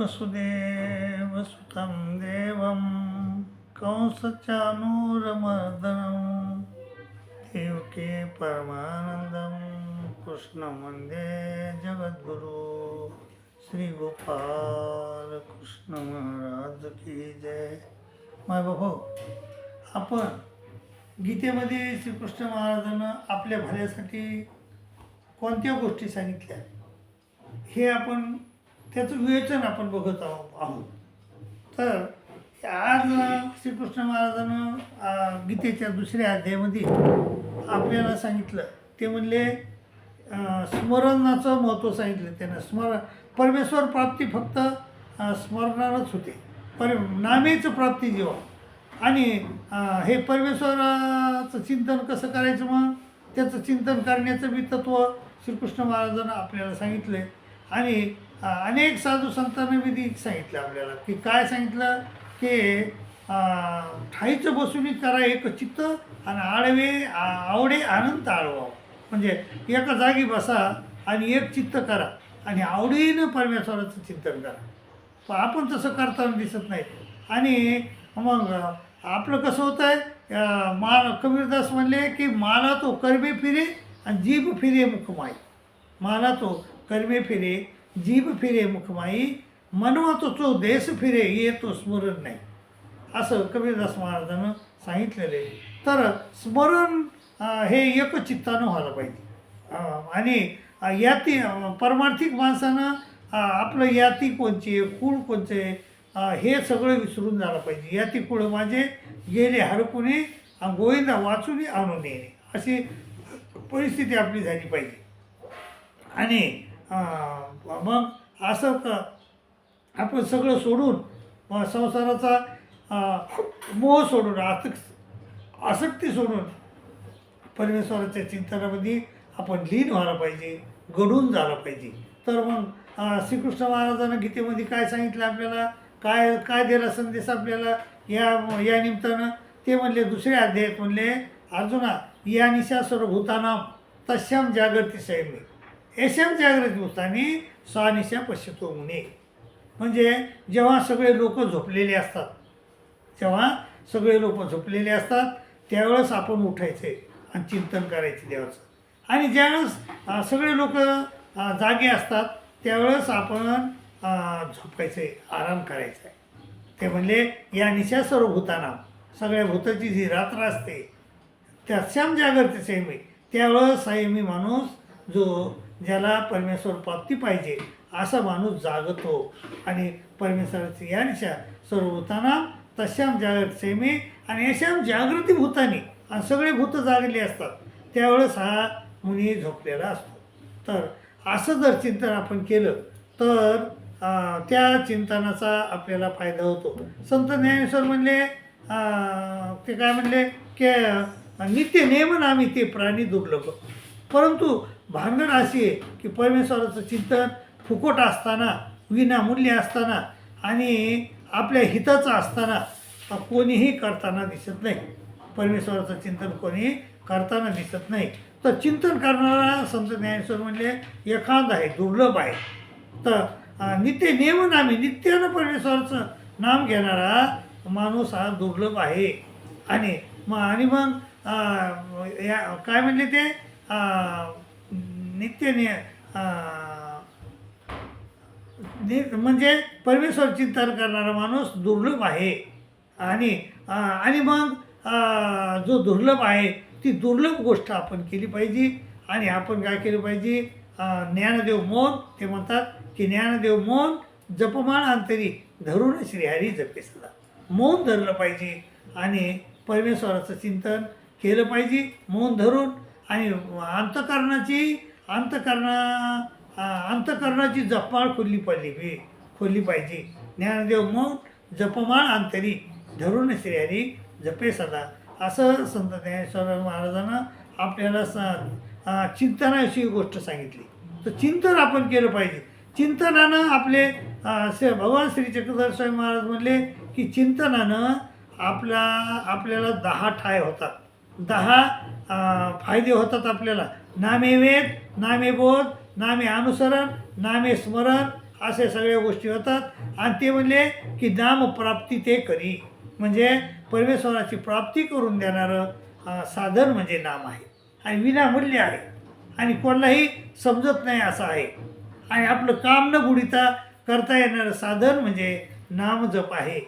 वसुदेव सुतं देवं कंसचानूरमर्दनं, देवके परमानन्दं कृष्णं वंदे जगद्गुरु श्री गोपाल कृष्ण महाराज की जय। माय बाबू, आपण गीतेमध्ये श्रीकृष्ण महाराजांना आपल्या भल्यासाठी कोणत्या गोष्टी सांगितल्या? हे आपण त्याचं विवेचन आपण बघत आहो- आहोत. तर आज श्रीकृष्ण महाराजानं गीतेच्या दुसऱ्या अध्यायामध्ये आपल्याला सांगितलं. ते म्हणले स्मरणाचं महत्त्व सांगितलं त्यानं. स्मरण परमेश्वर प्राप्ती फक्त स्मरणारच होते. पर नामेचं प्राप्ती जेव्हा आणि हे परमेश्वराचं चिंतन कसं करायचं मग? त्याचं चिंतन करण्याचं मी तत्त्व श्रीकृष्ण महाराजांना आपल्याला सांगितलं. आहे आणि अनेक साधू संतांना बी ती सांगितलं आपल्याला. की काय सांगितलं? की ठाईचं बसून करा एक चित्त आणि आडवे आवडे आनंद आळवा म्हणजे एका जागी बसा आणि एक चित्त करा आणि आवडीनं परमेश्वराचं चिंतन करा. पण आपण तसं करताना दिसत नाही. आणि मग आपलं कसं होतं आहे मा कबीरदास म्हणले की माला तो कर्मे फिरे आणि जीभ फिरे मुखमाई माला तो कर्मे फिरे जीभ फिरे मुखमाई मनवा तो चो देश फिरे ये तो स्मरण नाही. असं कबीरदास महाराजानं सांगितलेलं आहे. तर स्मरण हे एकचित्तानं व्हायला पाहिजे. आणि याती परमार्थिक माणसानं आपलं याती कोणचे कुळ कोणचे हे सगळं विसरून झालं पाहिजे. या कुळ माझे गेले हरपुणे गोविंदा वाचून आणून येणे. अशी परिस्थिती आपली झाली पाहिजे. आणि मग असं क आपण सगळं सोडून मग संसाराचा मोह सोडून आसक आसक्ती सोडून परमेश्वराच्या चिंतनामध्ये आपण लीन व्हायला पाहिजे घडून झालं पाहिजे. तर मग श्रीकृष्ण महाराजांना गीतेमध्ये काय सांगितलं आपल्याला? काय काय दिला संदेश आपल्याला? या या निमित्तानं ते म्हणले दुसऱ्या अध्यायात म्हणले अर्जुना या निशा सर्वभूताना तश्याम जागृती सैन्य एशम जागृती भूतानी स्वानिशा पश्यतो मुने. म्हणजे जेव्हा सगळे लोक झोपलेले असतात जेव्हा सगळे लोक झोपलेले असतात त्यावेळेस आपण उठायचे आणि चिंतन करायचे देवाचं. आणि ज्यावेळेस सगळे लोक जागे असतात त्यावेळेस आपण झोपायचं झोपायचे आराम करायचा. आहे ते म्हणले या निशा भूताना सगळ्या भूताची जी रात्र असते त्या श्याम जागृती संयमी त्यावेळेस संयमी माणूस जो ज्याला परमेश्वर प्राप्ती पाहिजे असा माणूस जागतो. आणि परमेश्वराची या निशा सर्व भूताना तशाम जागृत सेमी आणि यशाम जागृती भूतानी आणि सगळे भूत जागलेले असतात त्यावेळेस हा मुनी झोपलेला असतो. तर असं जर चिंतन आपण केलं तर त्या चिंतनाचा आपल्याला फायदा होतो. संत ज्ञानेश्वर म्हणले ते काय म्हणले की नित्य नेमन आम्ही ते प्राणी दुर्लभ. परंतु भानगड अशी आहे की परमेश्वराचं चिंतन फुकट असताना विनामूल्य असताना आणि आपल्या हिताचं असताना कोणीही करताना दिसत नाही. परमेश्वराचं चिंतन कोणीही करताना दिसत नाही. तर चिंतन करणारा संत ज्ञानेश्वर म्हणले एखाद आहे दुर्लभ आहे. तर नित्य नियमनामी नित्यानं परमेश्वराचं नाम घेणारा माणूस हा दुर्लभ आहे. आणि मग आणि मग या काय म्हणले ते? नित्य नि म्हणजे परमेश्वर चिंतन करणारा माणूस दुर्लभ आहे. आणि आणि मग जो दुर्लभ आहे ती दुर्लभ गोष्ट आपण केली पाहिजे. आणि आपण काय केलं पाहिजे? ज्ञानदेव मौन ते म्हणतात की ज्ञानदेव मौन जपमान अंतरी धरून श्रीहरी जपे सदा. मौन धरलं पाहिजे आणि परमेश्वराचं चिंतन केलं पाहिजे मौन धरून आणि अंतकरणाची अंतकरणा अंतकरणाची जपाळ खोलली पाहिजे खोलली पाहिजे. ज्ञानदेव मौन जपमाळ अंतरी धरून श्रीहरी जपे सदा. असं संत ज्ञानेश्वर महाराजांना आपल्याला स अं, चिंतनाविषयी गोष्ट सांगितली. तर चिंतन आपण केलं पाहिजे. चिंतनानं आपले श्री भगवान श्री चक्रधर स्वामी महाराज म्हणले की चिंतनानं आपला आपल्याला दहा ठाय होतात. दहा फायदे होतात आपल्याला. नामे वेद नामे बोध नामे अनुसरण नामे स्मरण असे सगळ्या गोष्टी होतात. आणि ते म्हणले की नामप्राप्ती ते करी. म्हणजे परमेश्वराची प्राप्ती करून देणारं साधन म्हणजे नाम आहे. आणि विनामूल्य आहे. आणि कोणालाही समजत नाही असं आहे. आणि आपलं काम न बुडिता करता येणारं साधन म्हणजे नामजप आहे.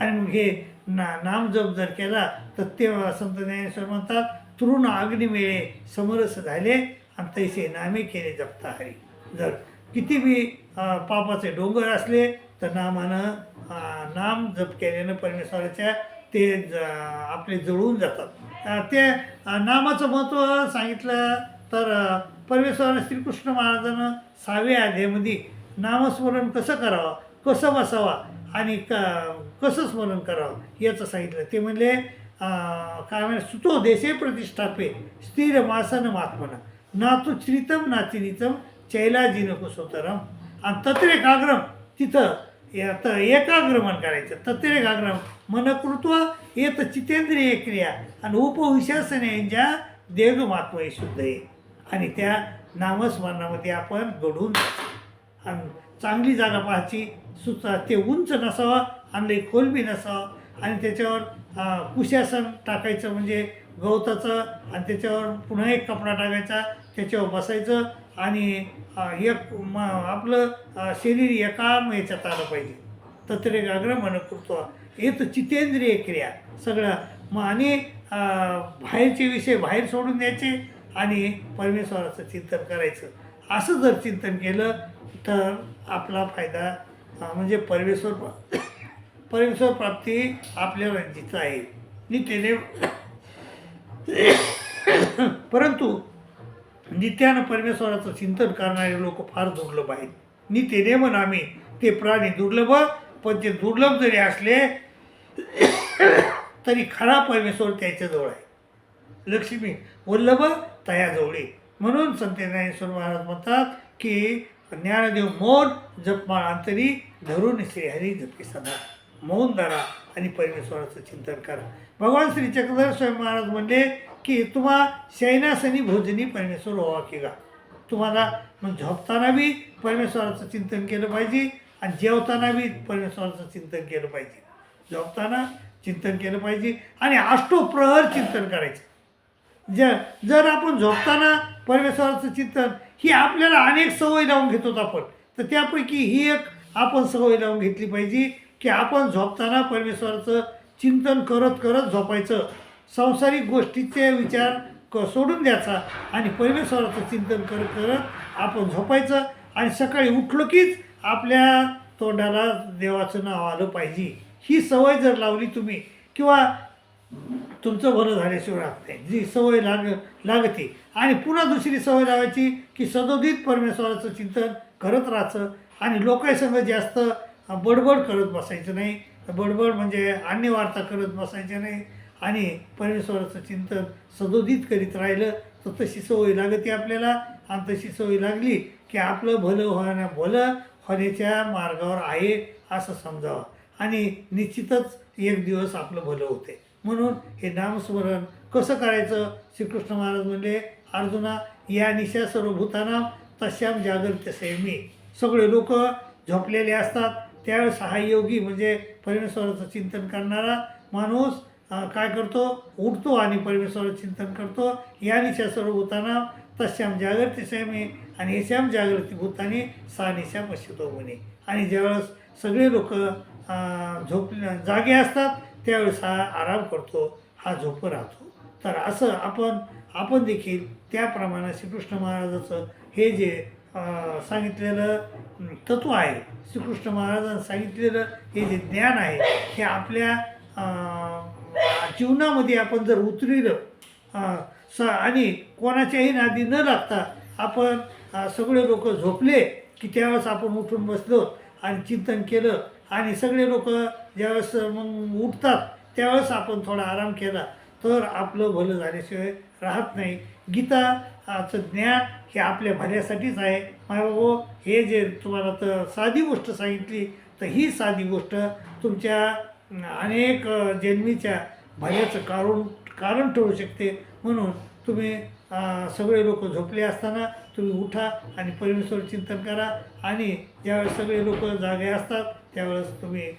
आणि मग हे ना नामजप जर केला तर ते संत ज्ञानेश्वर म्हणतात तृण अग्निमेळे समरस झाले आणि तैसे नामे केले जपता हरी. जर किती बी पापाचे डोंगर असले तर नामानं नाम जप केल्यानं परमेश्वराच्या ते ज आपले जळून जातात. ते नामाचं महत्त्व सांगितलं तर परमेश्वर श्रीकृष्ण महाराजानं सहाव्या अध्यायामध्ये नामस्मरण कसं करावं कसं बसावा आणि क कसं स्मरण करावं याचं सांगितलं. ते म्हणले काय म्हणे सुतो देशे प्रतिष्ठापे स्थिर मासन महात्मन ना तू श्रीतम ना चिरितम चैलाजीन कुसोतरम आणि तत्रेकाग्रम तिथं यात एकाग्रमण करायचं. तत्रेकाग्रम मनकृत्व येत चितेंद्रिय क्रिया. आणि उपविशासनेंच्या देह हे शुद्ध आहे. आणि त्या नामस्मरणामध्ये आपण घडून आणि चांगली जागा पाहायची. सुचा ते उंच नसावं आणि लई खोल बी नसावं. आणि त्याच्यावर कुशासन टाकायचं म्हणजे गवताचं आणि त्याच्यावर पुन्हा एक कपडा टाकायचा. त्याच्यावर बसायचं. आणि एक म आपलं शरीर एका याच्यात आलं पाहिजे. तत्रेकाग्र हे येत चितेंद्रिय क्रिया. सगळं. मग आणि बाहेरचे विषय बाहेर सोडून द्यायचे आणि परमेश्वराचं चिंतन करायचं. असं जर चिंतन केलं तर आपला फायदा म्हणजे परमेश्वर परमेश्वर प्राप्ती आपल्या जिथं आहे. नित्यने परंतु नित्यानं परमेश्वराचं चिंतन करणारे लोक फार दुर्लभ आहेत. नित्य म्हण आम्ही ते प्राणी दुर्लभ पण ते दुर्लभ जरी असले तरी खरा परमेश्वर त्याच्याजवळ आहे. लक्ष्मी वल्लभ तयाजवळी. म्हणून संत ज्ञानेश्वर महाराज म्हणतात की ज्ञानदेव मौन जपमाळ अंतरी धरून श्रीहरी जपी सदा. मौन धरा. आणि परमेश्वराचं चिंतन करा. भगवान श्री चक्रधर स्वामी महाराज म्हणले की तुम्हा शयनासनी भोजनी परमेश्वर व्हावा की गा. तुम्हाला मग झोपताना बी परमेश्वराचं चिंतन केलं पाहिजे आणि जेवताना बी परमेश्वराचं चिंतन केलं पाहिजे. झोपताना चिंतन केलं पाहिजे आणि अष्टोप्रहर चिंतन करायचं. जर जर आपण झोपताना परमेश्वराचं चिंतन ही आपल्याला अनेक सवय लावून घेतो आपण तर त्यापैकी ही एक आपण सवय लावून घेतली पाहिजे. की आपण झोपताना परमेश्वराचं चिंतन करत करत झोपायचं. सांसारिक गोष्टीचे विचार क सोडून द्यायचा आणि परमेश्वराचं चिंतन करत करत आपण झोपायचं आणि सकाळी उठलो कीच आपल्या तोंडाला देवाचं नाव आलं पाहिजे. ही सवय जर लावली तुम्ही किंवा तुमचं बरं झाल्याशिवाय राहत जी सवय लाग लागते. आणि पुन्हा दुसरी सवय लावायची की सदोदित परमेश्वराचं चिंतन करत राहायचं आणि लोकांसंग जास्त बडबड करत बसायचं नाही. बडबड म्हणजे अन्य वार्ता करत बसायचं नाही. आणि परमेश्वराचं चिंतन सदोदित करीत राहिलं तर तशी सवय लागते आपल्याला. आणि तशी सवय लागली की आपलं भलं होण्या भलं होण्याच्या मार्गावर आहे असं समजावं. आणि निश्चितच एक दिवस आपलं भलं होते. म्हणून हे नामस्मरण कसं करायचं? श्रीकृष्ण महाराज म्हणले अर्जुना या निशा सर्वभूताना तश्याम जागृत मी सगळे लोक झोपलेले असतात. त्यावेळेस हा योगी म्हणजे परमेश्वराचं चिंतन करणारा माणूस काय करतो? उठतो आणि परमेश्वराचं चिंतन करतो. या सर्व होताना तश्याम जागृती मी आणि यश्याम जागृती भूतानी सा निशा म्हणे आणि ज्यावेळेस सगळे लोक झोप जागे असतात त्यावेळेस हा आराम करतो हा झोप राहतो. तर असं आपण आपण देखील त्याप्रमाणे श्रीकृष्ण महाराजाचं हे जे सांगितलेलं तत्व आहे. श्रीकृष्ण महाराजांनी सांगितलेलं हे जे ज्ञान आहे हे आपल्या जीवनामध्ये आपण जर उतरिलं स आणि कोणाच्याही नादी न लागता आपण सगळे लोक झोपले की त्यावेळेस आपण उठून बसलो आणि चिंतन केलं आणि सगळे लोक ज्यावेळेस मग उठतात त्यावेळेस आपण थोडा आराम केला तर आपलं भलं झाल्याशिवाय राहत नाही. गीता गीताचं ज्ञान हे आपल्या भल्यासाठीच आहे. मायबाबो हे जे तुम्हाला तर साधी गोष्ट सांगितली तर ही साधी गोष्ट तुमच्या अनेक जन्मीच्या भल्याचं कारण कारण ठरू शकते. म्हणून तुम्ही सगळे लोक झोपले असताना तुम्ही उठा आणि परमेश्वर चिंतन करा आणि ज्यावेळेस सगळे लोक जागे असतात त्यावेळेस तुम्ही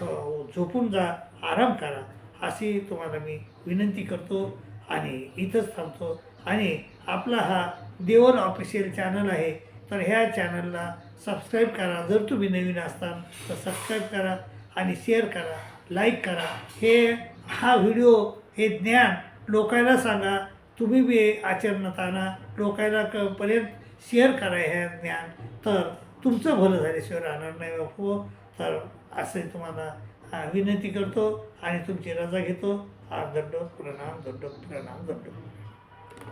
झो- झोपून जा आराम करा. अशी तुम्हाला मी विनंती करतो आणि इथंच थांबतो. आणि आपला हा देवल ऑफिशियल चॅनल आहे तर ह्या चॅनलला सबस्क्राईब करा. जर तुम्ही नवीन असताल तर सबस्क्राईब करा आणि शेअर करा लाईक करा. हे हा व्हिडिओ हे ज्ञान लोकांना सांगा. तुम्ही बी आचरणात आणा लोकांना क पर्यंत शेअर करा हे ज्ञान. तर तुमचं भलं झाल्याशिवाय राहणार नाही बापू हो, तर असे तुम्हाला विनंती करतो आणि तुमची रजा घेतो. हा दंड प्रणाम दंड प्रणाम दंड.